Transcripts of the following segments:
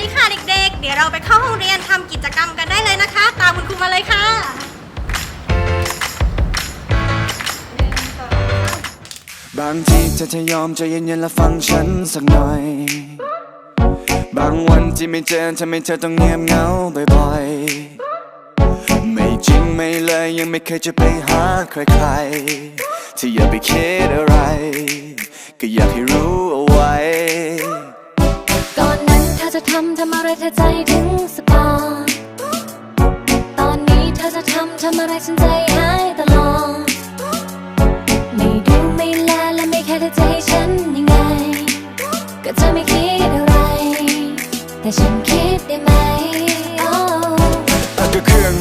ดีค่ะเด็กๆ เดี๋ยวเราไปเข้าห้องเรียนทำกิจกรรมกันได้เลยนะคะ ตามคุณครูมาเลยค่ะบางทีเธอจะยอมใจเย็นๆและฟังฉันสักหน่อย บางวันที่ไม่เจอทำให้เธอต้องเงียบเหงาบ่อยๆ ไม่จริงไม่เลยยังไม่เคยจะไปหาใครๆที่อย่าไปคิดอะไร ก็อยากให้รู้เอาไว้ อะไรเธอใจถึงสปอนตอนนี้เธอจะทำทำอะไรฉันใจ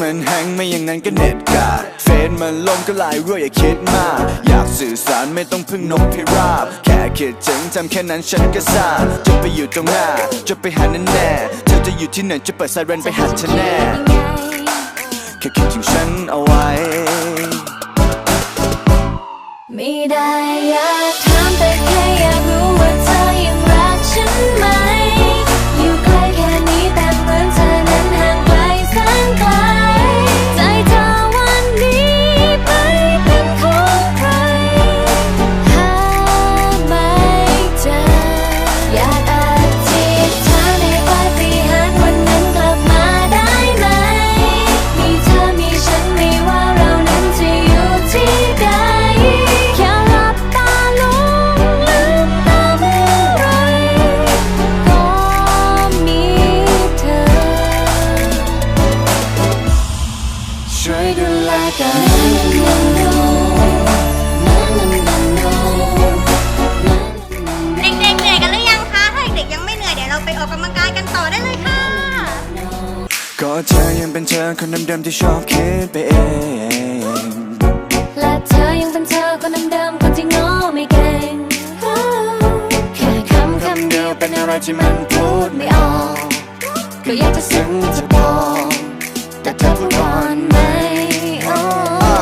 มันแฮงไม่อย่างนั้นก็เน็ตกาดเฟซมันลงก็ลายรั่วอย่าคิดมาก อยากสื่อสารไม่ต้องพึ่งนกพิราบ แค่คิดถึงทำแค่นั้นฉันก็ทราบจะไปอยู่ตรงหน้า จะไปหาแน่แน่เธอจะอยู่ที่ไหนจะเปิดไซเรนไปหาเธอแน่ ดูแลกันเด็กๆเหนื่อยกันหรือยังคะ ถ้าเด็กๆยังไม่เหนื่อยเดี๋ยวเราไปออกกำลังกายกันต่อได้เลยค่ะ ก็เธอยังเป็นเธอคนเดิมๆที่ชอบคิดไปเอง และเธอยังเป็นเธอคนเดิมๆคนที่ง้อไม่เก่งแค่คำคำเดียวเป็นอะไรที่มันพูดไม่ออก ก็อยากจะซึ้งจะพอ แต่เธอพูดก่อนไหมโอ้อ่า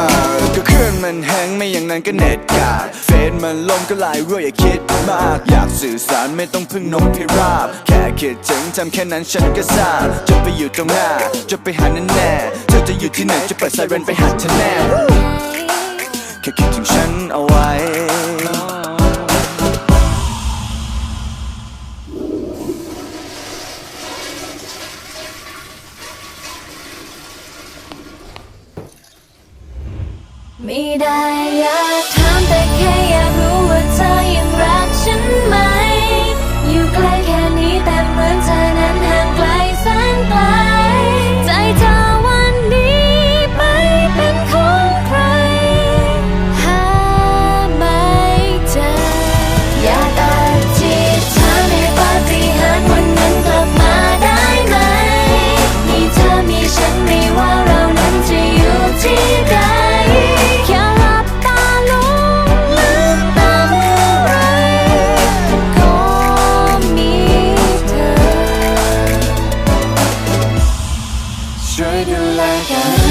ก็เครื่องมันแฮงไม่อย่างนั้นก็เน็ตกาดเฟซมันลงก็ไลน์รั่วอย่าคิดมาก อยากสื่อสารไม่ต้องพึ่งนกพิราบ แค่คิดถึงทำแค่นั้นฉันก็ทราบจะไปอยู่ตรงหน้า จะไปหาแน่แน่ๆเธอจะอยู่ที่ไหนจะเปิดไซเรนไปหาเธอแน่แค่คิดถึงฉันเอาไว้ ไม่ได้อยากถามแต่แค่ treat you like a